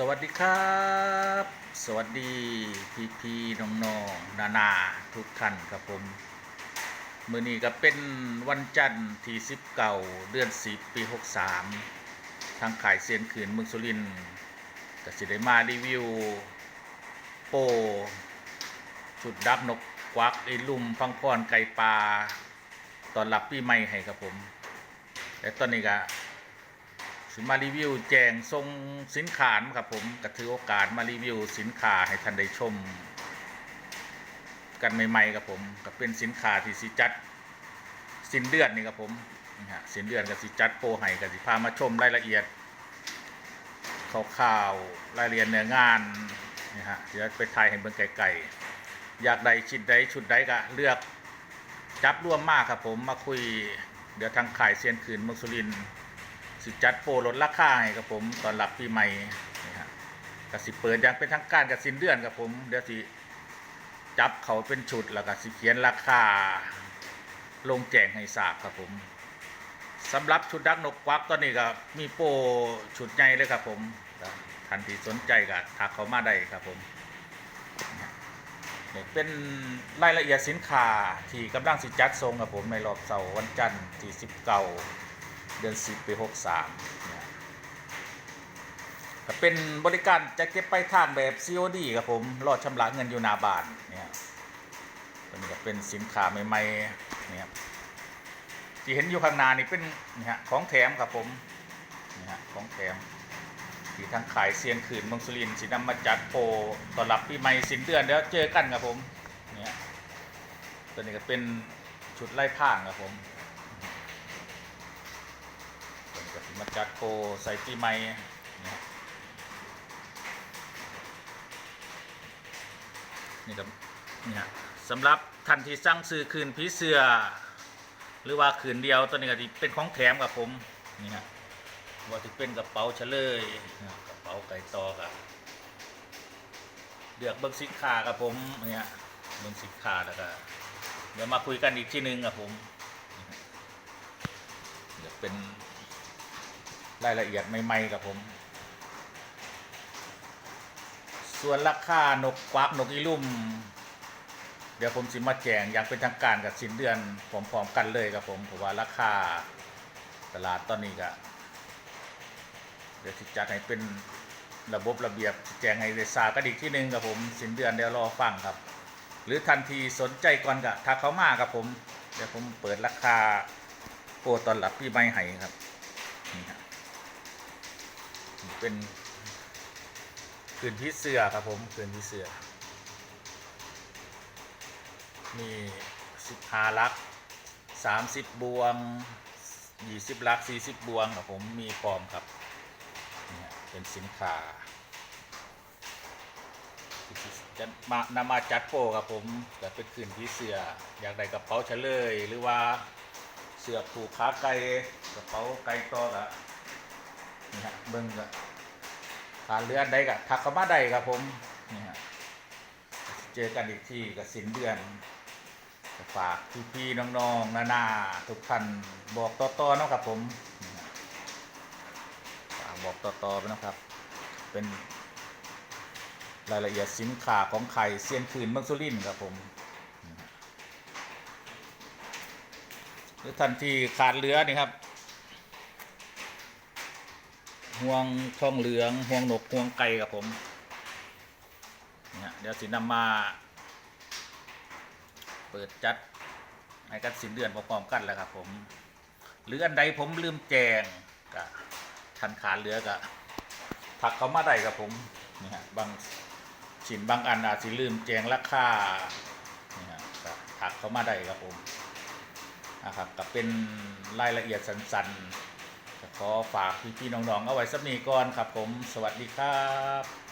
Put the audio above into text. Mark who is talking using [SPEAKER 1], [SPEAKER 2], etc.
[SPEAKER 1] สวัสดีครับ สวัสดีพี่พี่ๆน้องๆนานาทุกท่านครับผมมือนี้ก็เป็นวันจันทร์ที่10เก่าเดือน10ปี63ทางขายเซียนขืนเมืองสุรินก็สิได้มารีวิว โปชุดดับนกควักไอลุ่มพังพรไก่ปลาตอนรับปีใหม่ให้ครับผม แต่ตอนนี้ก็ สิมารีวิวแจงทรงสินค้าครับผมก็ถือโอกาสมารีวิวสินค้าให้ท่านได้ชม กันใหม่ๆครับผมก็เป็นสินค้าที่สิจัดสินเดือนนี่ครับผมนี่ฮะสินเดือนกับสิจัดโปรให้กับสิพามาชมรายละเอียดข่าวๆรายละเอียดเนื้องานนี่ฮะเดี๋ยวไปถ่ายให้เบิ่งไกลๆอยากใดชิ้นใดชุดใดก็เลือกจับร่วมมากครับผมมาคุย เดี๋ยวทางขายเซียนคืนเมืองสุรินทร์ สิจัดโปรลดราคาให้กับผมตอนรับปีใหม่นี่ฮะกสิเปิดอย่างเป็นทางการกับสินเดือนกับผมเดี๋ยวสิจับเขาเป็นชุดแล้วก็สิเขียนราคา ลงแจงให้ทราบครับผมสำหรับชุดดักนกควักตอนนี้ก็มีโปรชุดใหญ่เลยครับผมทันทีสนใจก็ทักเขามาได้ครับผมนี่เป็นรายละเอียดสินค้าที่กำลังสิจัดส่งครับผมในรอบเสาร์วันจันทร์ที่19เเดือน10ปี63เนี่ยก็เป็นบริการจะเก็บไปทางแบบ COD ครับผม รอดชำระเงินอยู่หนาบานเนี่ยตัวนี้ก็เป็นสินค้าใหม่ๆเนี่ยที่เห็นอยู่ข้างหน้านี่เป็นนี่ฮะของแถมครับผมนี่ฮะของแถมที่ทางขายเซียนขืนมืองสุรินสินำมาจัดโปรต้อนรับปีใหม่สินเดือนเดี๋ยวเจอกันครับผมเนี่ยตัวนี้ก็เป็นชุดไล่ผ้างครับผม มาจัดโปรใส่ปีใหม่นี่ครับนี่ฮะสำหรับท่านที่สั่งซื้อคืนผีเสือ หรือว่าคืนเดียวตัวนี้ก็ดีเป็นของแถมกับผมนี่ฮะว่าที่เป็นกระเป๋าเฉลยกระเป๋าไก่ตอกับเลือกเบิ้งสินค้ากับผมเนี่ยเบิ้งสินค้าแล้วก็เดี๋ยวมาคุยกันอีกทีหนึงกับผมเดี๋ยวเป็น รายละเอียดใหม่ๆกับผม ส่วนราคานกควักนกอีลุ่ม เดี๋ยวผมสิมาแจงอย่างเป็นทางการกับสิ้นเดือนพร้อมๆกันเลยครับผมเพราะว่าราคาตลาดตอนนี้ก็เดี๋ยวจัดให้เป็นระบบระเบียบแจงให้ได้ทราบกันอีกที่หนึ่งครับผมสิ้นเดือนเดี๋ยวรอฟังครับ หรือทันทีสนใจก่อนก็ทักเขามาครับผม เดี๋ยวผมเปิดราคาโปรตอนรับพี่ใบให้ครับ เป็นคืนที่เสือครับผมคืนที่เสือ มีสิบหาลักสามสิบบวงยี่สิบลักสี่สิบบวงครับผมมีพร้อมครับเนี่ยเป็นสินค้าจะมานำมาจัดโปรครับผมแต่เป็นคืนที่เสืออยากได้กระเป๋าเฉลย หรือว่าเสือผูกขาไก่กระเป๋าไก่ตอกอะ นี่ฮะเบิ้งก็ผ่าเรือนได้กับทักเข้ามาได้ครับผมนี่ฮะเจอกันอีกที่กับสินเดือนฝากพี่ๆน้องๆนานาทุกท่านบอกต่อๆนะครับผมฝากบอกต่อๆไปนะครับ เป็นรายละเอียดสินค้าของไข่เซียนคืนเมืองสุรินครับผมหรือท่านที่ขาดเรือนี่ครับ ห่วงทองเหลืองห่วงหนกห่วงไก่กับผมเนี่ยเดี๋ยวสินำมา เปิดจัดให้กันสินเดือนพร้อมๆกันแล้วครับผม หรืออันใดผมลืมแจงก็ทันขาดเหลือก็ถักเขามาได้ครับผมนี่ฮะบางชิ้นบางอันอาจสิลืมแจงราคานี่ฮะถักเขามาได้ครับผมนะครับก็เป็นรายละเอียดสั้นๆ ขอฝากพี่ๆน้องๆเอาไว้สักนี้ก่อนครับผมสวัสดีครับ